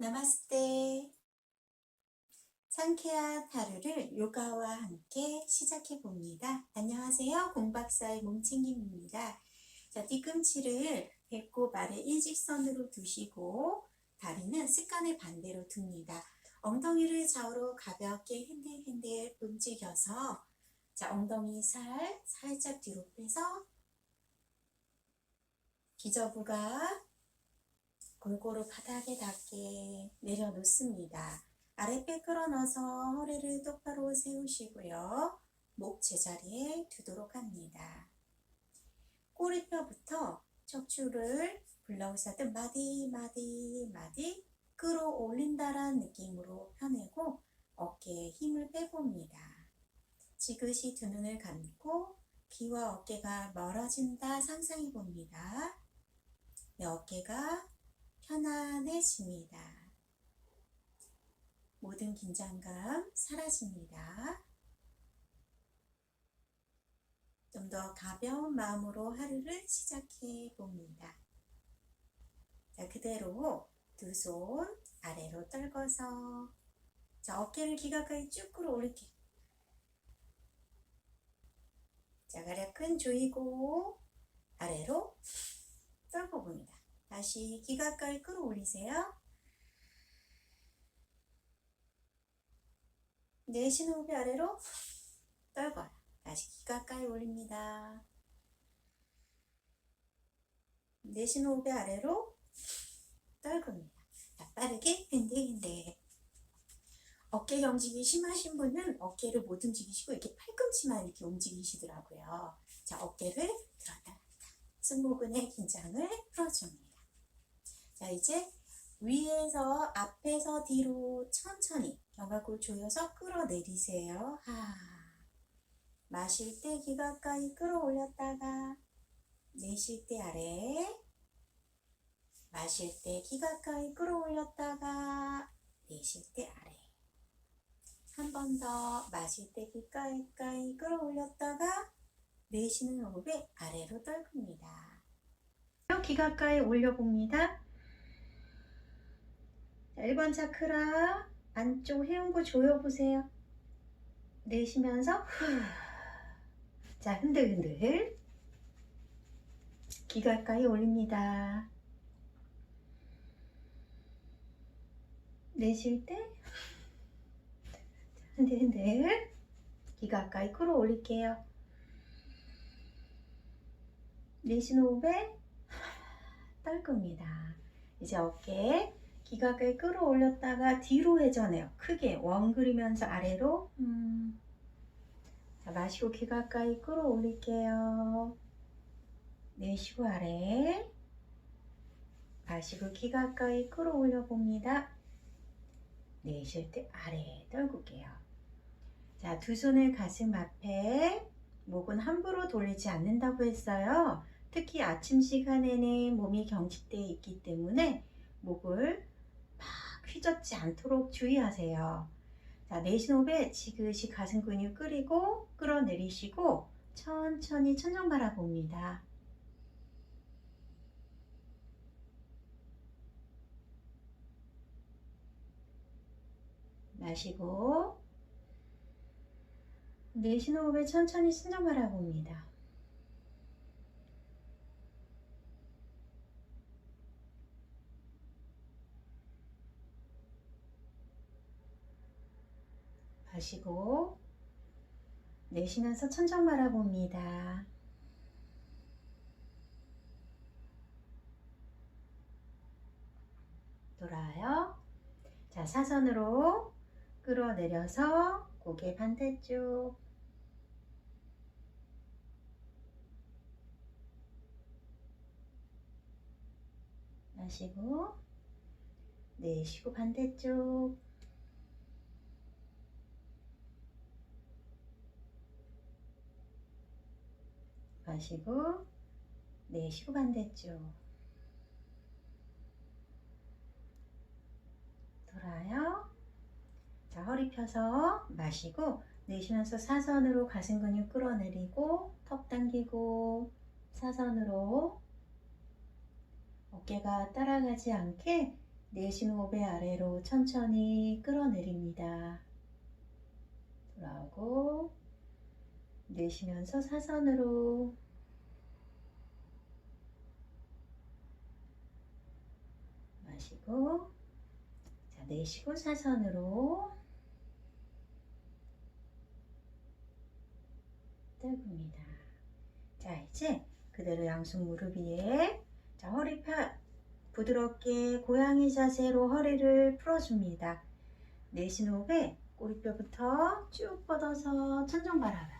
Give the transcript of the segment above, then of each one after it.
나마스테. 상쾌한 하루를 요가와 함께 시작해 봅니다. 안녕하세요. 공박사의 몸챙김입니다. 자, 뒤꿈치를 배꼽 아래 일직선으로 두시고 다리는 습관의 반대로 둡니다. 엉덩이를 좌우로 가볍게 흔들흔들 움직여서 자, 엉덩이 살 살짝 뒤로 빼서 기저부가 골고루 바닥에 닿게 내려놓습니다. 아랫배 끌어넣어서 허리를 똑바로 세우시고요. 목 제자리에 두도록 합니다. 꼬리뼈부터 척추를 불러오사듯 마디 마디 마디 끌어올린다라는 느낌으로 펴내고 어깨에 힘을 빼봅니다. 지그시 두 눈을 감고 귀와 어깨가 멀어진다 상상해 봅니다. 내 어깨가 편안해집니다. 모든 긴장감 사라집니다. 좀 더 가벼운 마음으로 하루를 시작해 봅니다. 자, 그대로 두 손 아래로 떨궈서 자, 어깨를 귀 가까이 쭉 끌어 올릴게요. 자, 가략근 조이고 아래로 떨궈 봅니다. 다시 귀 가까이 끌어올리세요. 내쉬는 호흡 아래로 떨궈요. 다시 귀 가까이 올립니다. 내쉬는 호흡 아래로 떨굽니다. 자, 빠르게 흔들흔들. 어깨 경직이 심하신 분은 어깨를 못 움직이시고 이렇게 팔꿈치만 이렇게 움직이시더라고요. 자, 어깨를 들었다 놨다. 승모근의 긴장을 풀어줍니다. 자, 이제 위에서 앞에서 뒤로 천천히 견갑골 조여서 끌어내리세요. 하. 마실 때 귀 가까이 끌어올렸다가 내쉴 때 아래 마실 때 귀 가까이 끌어올렸다가 내쉴 때 아래 한 번 더 마실 때 귀 가까이 끌어올렸다가 내쉬는 호흡에 아래로 떨굽니다. 귀 가까이 올려봅니다. 자, 1번 차크라 안쪽 해운부 조여보세요. 내쉬면서 후. 자 흔들흔들 귀 가까이 올립니다. 내쉴 때 흔들흔들 귀 가까이 끌어올릴게요. 내쉬는 호흡에 떨굽니다. 이제 어깨 귀 가까이 끌어올렸다가 뒤로 회전해요. 크게 원 그리면서 아래로 음. 자, 마시고 귀 가까이 끌어올릴게요. 내쉬고 아래 마시고 귀 가까이 끌어올려 봅니다. 내쉴 때 아래 떨굴게요. 자, 두 손을 가슴 앞에 목은 함부로 돌리지 않는다고 했어요. 특히 아침 시간에는 몸이 경직되어 있기 때문에 목을 막 휘젓지 않도록 주의하세요. 자, 내쉬는 호흡에 지그시 가슴 근육 끓이고 끌어내리시고 천천히 천정 바라봅니다. 마시고 내쉬는 호흡에 천천히 천정 바라봅니다. 마시고 내쉬면서 천장 바라봅니다. 돌아요. 자, 사선으로 끌어내려서 고개 반대쪽 마시고 내쉬고 반대쪽 마시고 내쉬고 반대쪽 돌아요. 자 허리 펴서 마시고 내쉬면서 사선으로 가슴 근육 끌어내리고 턱 당기고 사선으로 어깨가 따라가지 않게 내쉬는 호흡에 아래로 천천히 끌어내립니다. 돌아오고 내쉬면서 사선으로 마시고 자 내쉬고 사선으로 떼봅니다. 자 이제 그대로 양손 무릎 위에 자 허리 펴 부드럽게 고양이 자세로 허리를 풀어줍니다. 내쉬는 호흡에 꼬리뼈부터 쭉 뻗어서 천정 바라봐.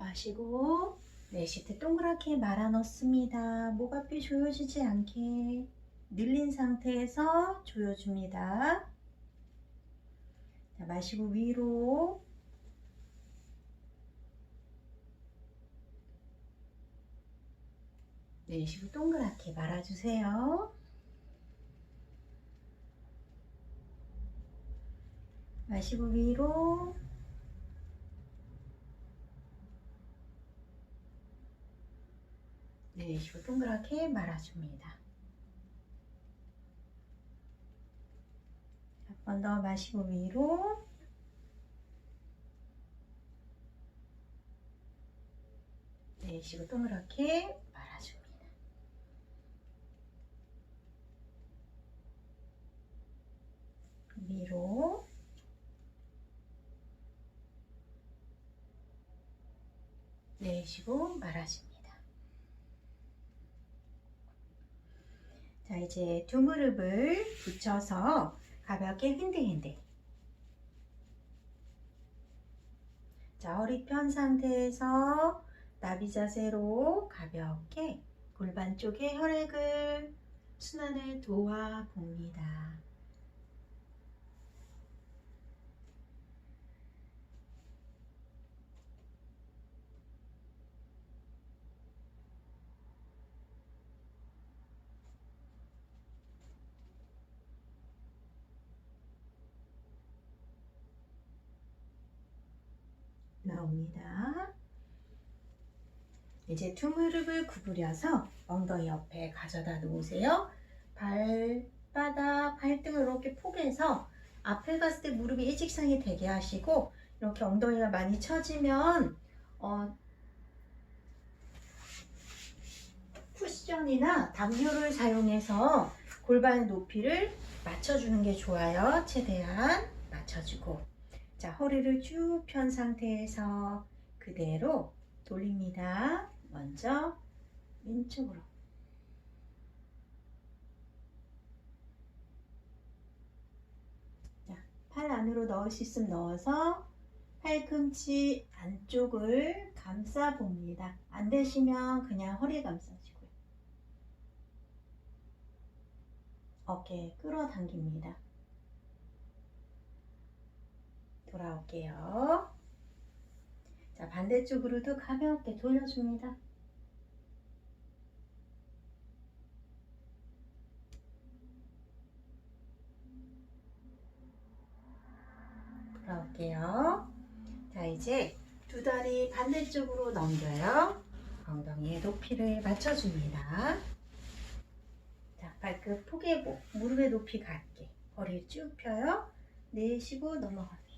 마시고 때 동그랗게 말아 넣습니다. 목 앞이 조여지지 않게 늘린 상태에서 조여줍니다. 자, 마시고 위로 내쉬고 동그랗게 말아주세요. 마시고 위로 내쉬고 동그랗게 말아줍니다. 한번더 마시고 위로 내쉬고 동그랗게 말아줍니다. 위로 내쉬고 말아줍니다. 자, 이제 두 무릎을 붙여서 가볍게 흔들흔들. 자, 허리 편 상태에서 나비 자세로 가볍게 골반 쪽에 혈액을 순환을 도와 봅니다. 나옵니다. 이제 두 무릎을 구부려서 엉덩이 옆에 가져다 놓으세요. 발바닥, 발등을 이렇게 포개서 앞에 갔을 때 무릎이 일직선이 되게 하시고 이렇게 엉덩이가 많이 처지면 어, 쿠션이나 담요를 사용해서 골반 높이를 맞춰주는 게 좋아요. 최대한 맞춰주고 자 허리를 쭉 편 상태에서 그대로 돌립니다. 먼저 왼쪽으로 자, 팔 안으로 넣을 수 있으면 넣어서 팔꿈치 안쪽을 감싸 봅니다. 안 되시면 그냥 허리 감싸주고요. 어깨 끌어당깁니다. 돌아올게요. 자, 반대쪽으로도 가볍게 돌려줍니다. 돌아올게요. 자, 이제 두 다리 반대쪽으로 넘겨요. 엉덩이의 높이를 맞춰줍니다. 자, 발끝 포개고 무릎의 높이 같게 허리 쭉 펴요. 내쉬고 넘어갑니다.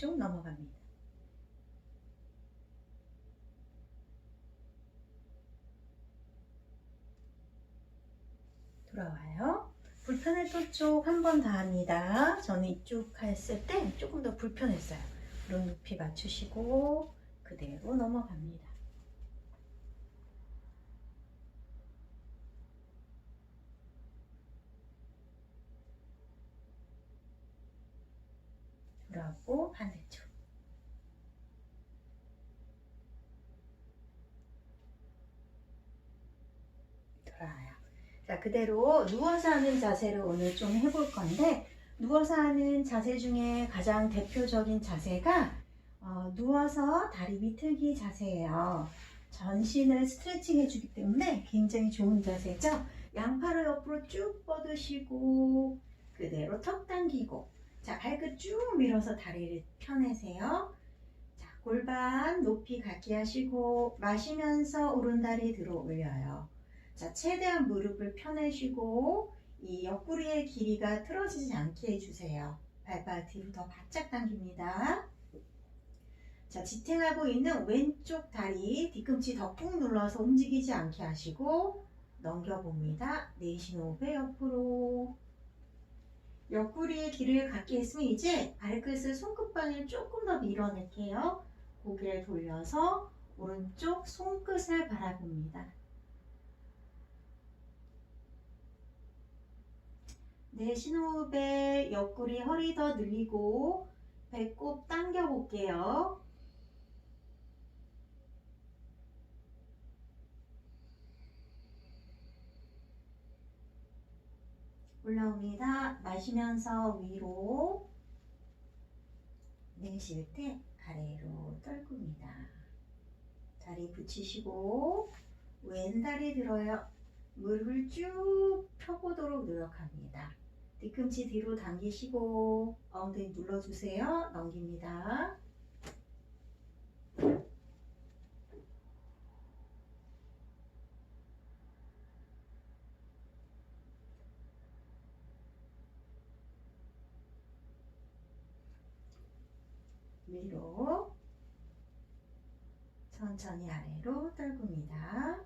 반대쪽 넘어갑니다. 돌아와요. 불편했던 쪽 한 번 더 합니다. 저는 이쪽 했을 때 조금 더 불편했어요. 무릎 높이 맞추시고 그대로 넘어갑니다. 돌아오고 반대쪽. 돌아와요. 자, 그대로 누워서 하는 자세를 오늘 좀 해볼 건데, 누워서 하는 자세 중에 가장 대표적인 자세가 어, 누워서 다리 비틀기 자세예요. 전신을 스트레칭 해주기 때문에 굉장히 좋은 자세죠. 양팔을 옆으로 쭉 뻗으시고 그대로 턱 당기고 자 발끝 쭉 밀어서 다리를 펴내세요. 자 골반 높이 갖게 하시고 마시면서 오른다리 들어 올려요. 자 최대한 무릎을 펴내시고 이 옆구리의 길이가 틀어지지 않게 해주세요. 발바닥 뒤로 더 바짝 당깁니다. 자, 지탱하고 있는 왼쪽 다리 뒤꿈치 더 꾹 눌러서 움직이지 않게 하시고 넘겨봅니다. 내쉬는 호흡에 옆으로. 옆구리의 길을 갖게 했으면 이제 발끝을 손끝방에 조금 더 밀어낼게요. 고개를 돌려서 오른쪽 손끝을 바라봅니다. 내쉬는 호흡에 옆구리 허리 더 늘리고 배꼽 당겨 볼게요. 올라옵니다. 마시면서 위로 내쉴 때 아래로 떨굽니다. 다리 붙이시고 왼다리 들어요. 무릎을 쭉 펴보도록 노력합니다. 뒤꿈치 뒤로 당기시고 엉덩이 눌러주세요. 넘깁니다. 위로 천천히 아래로 떨굽니다.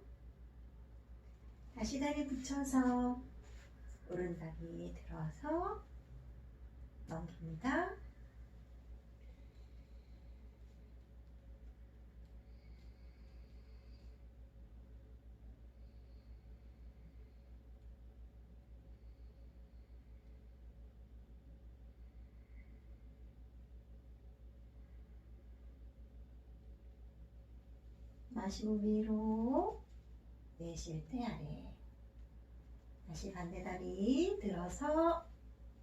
다시 다리 붙여서 오른다리 들어서 넘깁니다. 마시고 위로 내쉴 때 아래. 다시 반대 다리 들어서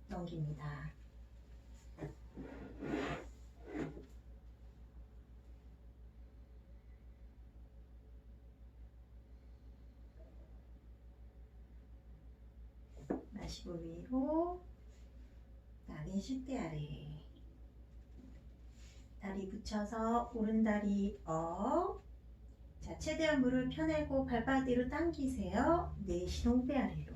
넘깁니다. 마시고 위로 내쉴 때 아래. 다리 붙여서 오른 다리 업 자, 최대한 무릎 펴내고 발바닥 뒤로 당기세요. 내쉬는 호흡 아래로.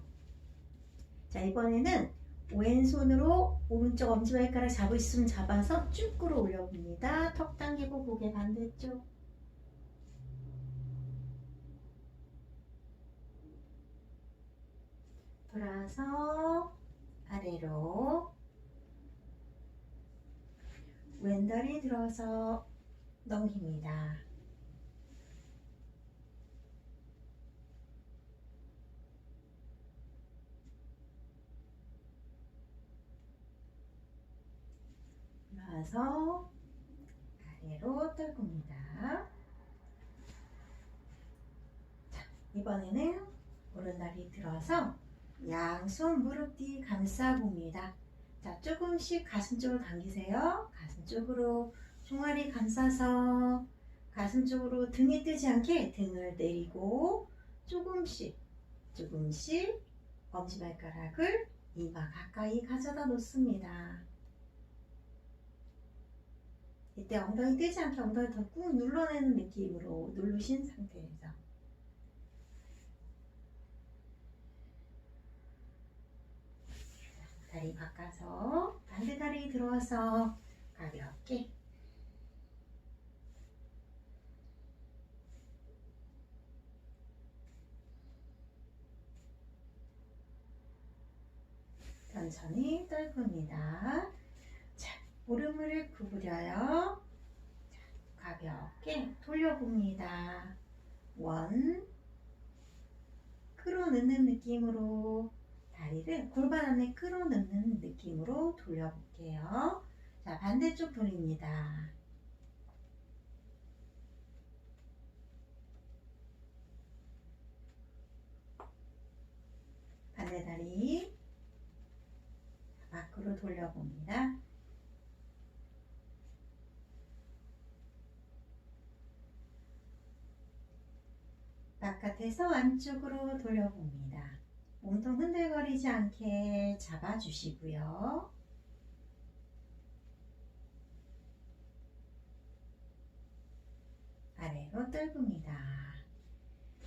자, 이번에는 왼손으로 오른쪽 엄지발가락 잡을 수 있으면 잡아서 쭉 끌어 올려 봅니다. 턱 당기고 고개 반대쪽. 돌아서 아래로. 왼다리 들어서 넘깁니다. 나서 아래로 떨굽니다. 자, 이번에는 오른다리 들어서 양손 무릎 뒤 감싸봅니다. 자, 조금씩 가슴 쪽으로 당기세요. 가슴 쪽으로 종아리 감싸서 가슴 쪽으로 등이 뜨지 않게 등을 내리고 조금씩 조금씩 엄지발가락을 이마 가까이 가져다 놓습니다. 이때 엉덩이 뜨지 않게 엉덩이 더 꾹 눌러내는 느낌으로 누르신 상태에서 다리 바꿔서 반대 다리 들어와서 가볍게 천천히 떨굽니다. 자, 무릎을 구부려요. 자, 가볍게 돌려봅니다. 원, 끌어넣는 느낌으로 다리를 골반 안에 끌어넣는 느낌으로 돌려볼게요. 자, 반대쪽 돌립니다. 반대 다리 밖으로 돌려봅니다. 바깥에서 안쪽으로 돌려봅니다. 몸통 흔들거리지 않게 잡아주시고요. 아래로 떨굽니다.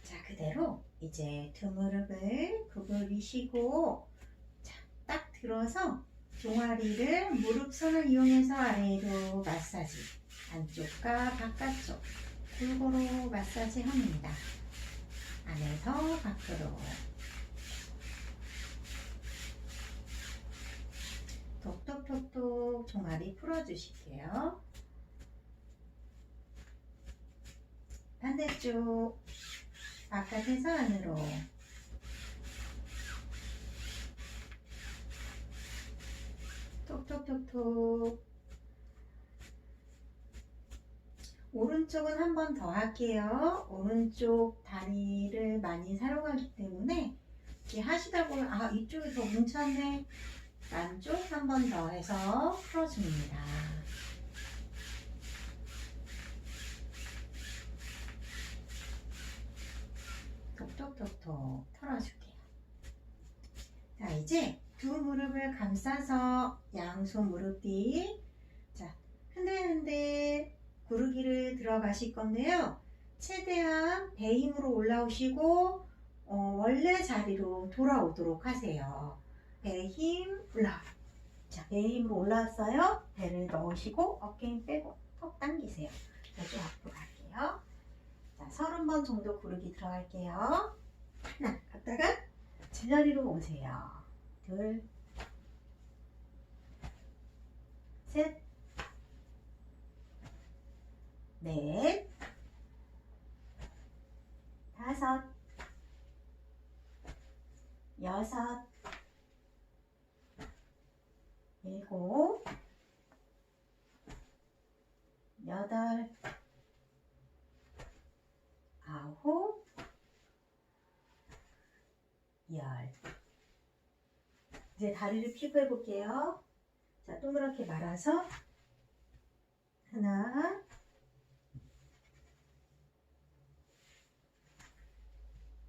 자, 그대로 이제 두 무릎을 구부리시고 자, 딱 들어서 종아리를 무릎 선을 이용해서 아래로 마사지 안쪽과 바깥쪽 골고루 마사지 합니다. 안에서 밖으로. 톡톡톡톡 종아리 풀어주실게요. 반대쪽 바깥에서 안으로. 톡톡톡톡 오른쪽은 한 번 더 할게요. 오른쪽 다리를 많이 사용하기 때문에 하시다 보면 아 이쪽이 더 뭉쳤네. 안쪽 한 번 더 해서 풀어줍니다. 톡톡톡톡 털어줄게요. 자 이제 두 무릎을 감싸서 양손 무릎 뒤 자, 흔들흔들 구르기를 들어가실 건데요. 최대한 배 힘으로 올라오시고 어, 원래 자리로 돌아오도록 하세요. 배 힘 올라. 자, 배 힘으로 올라왔어요. 배를 넣으시고 어깨 힘 빼고 턱 당기세요. 자, 좀 앞으로 갈게요. 자, 서른 번 정도 구르기 들어갈게요. 하나, 갔다가 제자리로 오세요. 둘, 셋, 넷, 다섯, 여섯, 일곱, 여덟, 아홉, 열. 이제 다리를 펴고 해볼게요. 자, 동그랗게 말아서 하나,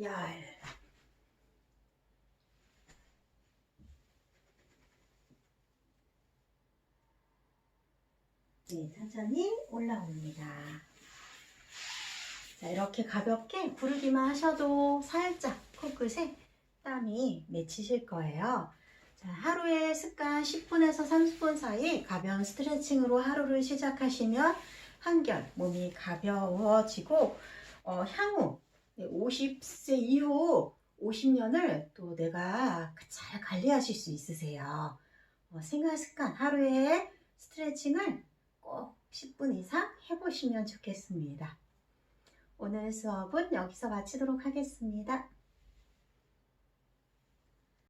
열. 네, 천천히 올라옵니다. 자, 이렇게 가볍게 구르기만 하셔도 살짝 코끝에 땀이 맺히실 거예요. 자, 하루에 습관 10분에서 30분 사이 가벼운 스트레칭으로 하루를 시작하시면 한결 몸이 가벼워지고 어, 향후 50세 이후 50년을 또 내가 잘 관리하실 수 있으세요. 어, 생활 습관 하루에 스트레칭을 꼭 10분 이상 해보시면 좋겠습니다. 오늘 수업은 여기서 마치도록 하겠습니다.